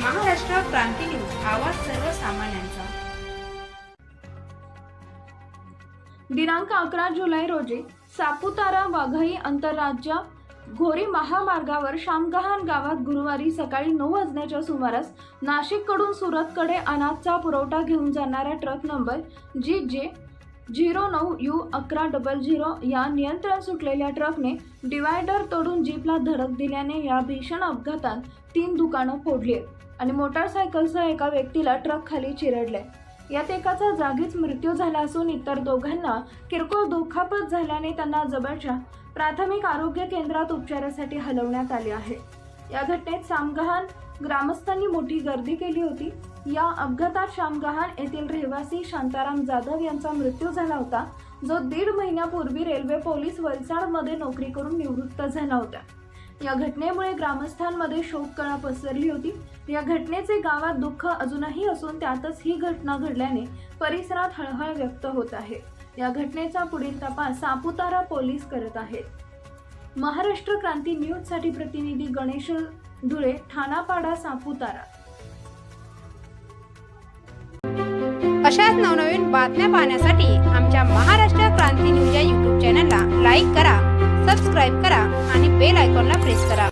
क्रांती news. आवाज सर्वसामान्यांचा. दिनांक अकरा जुलै रोजी सापुतारा वाघई आंतरराज्य घोरी महामार्गावर शामगहान गावात गुरुवारी सकाळी नऊ वाजण्याच्या सुमारास नाशिककडून सुरतकडे अनाजचा पुरवठा घेऊन जाणाऱ्या ट्रक नंबर जी जे झिरो नऊ यू अकरा डबल झिरो या नियंत्रण सुटलेल्या ट्रकने डिवायडर तोडून जीपला धडक दिल्याने या भीषण अपघातात तीन दुकानं फोडली आणि मोटारसायकलसह एका व्यक्तीला ट्रक खाली चिरडले. यात एकाचा जागीच मृत्यू झाला असून इतर दोघांना किरकोळ दुखापत झाल्याने त्यांना जवळच्या प्राथमिक आरोग्य केंद्रात उपचारासाठी हलवण्यात आले आहे. या घटनेत सामगहान ग्रामस्थांनी मोठी गर्दी केली होती. या अपघातात शामगहान येथील रहिवासी शांताराम जाधव यांचा मृत्यू झाला होता जो दीड महिन्यापूर्वी रेल्वे पोलीस वलसाडमध्ये नोकरी करून निवृत्त झाला होता. या घटनेमुळे ग्रामस्थांमध्ये शोककळा पसरली होती. या घटनेचे गावात दुःख अजूनही असून त्यातच ही घटना घडल्याने परिसरात हळहळ व्यक्त होत आहे. या घटनेचा पुढील तपास सापुतारा पोलीस करत आहेत. महाराष्ट्र क्रांती न्यूजसाठी प्रतिनिधी गणेश धुळे ठाणापाडा सापुतारा. अशाच नवनवीन बातम्या पाहण्यासाठी आमच्या महाराष्ट्र क्रांती न्यूज या यूट्यूब चॅनलला लाईक करा सबस्क्राईब करा बेल आयकॉनला प्रेस करा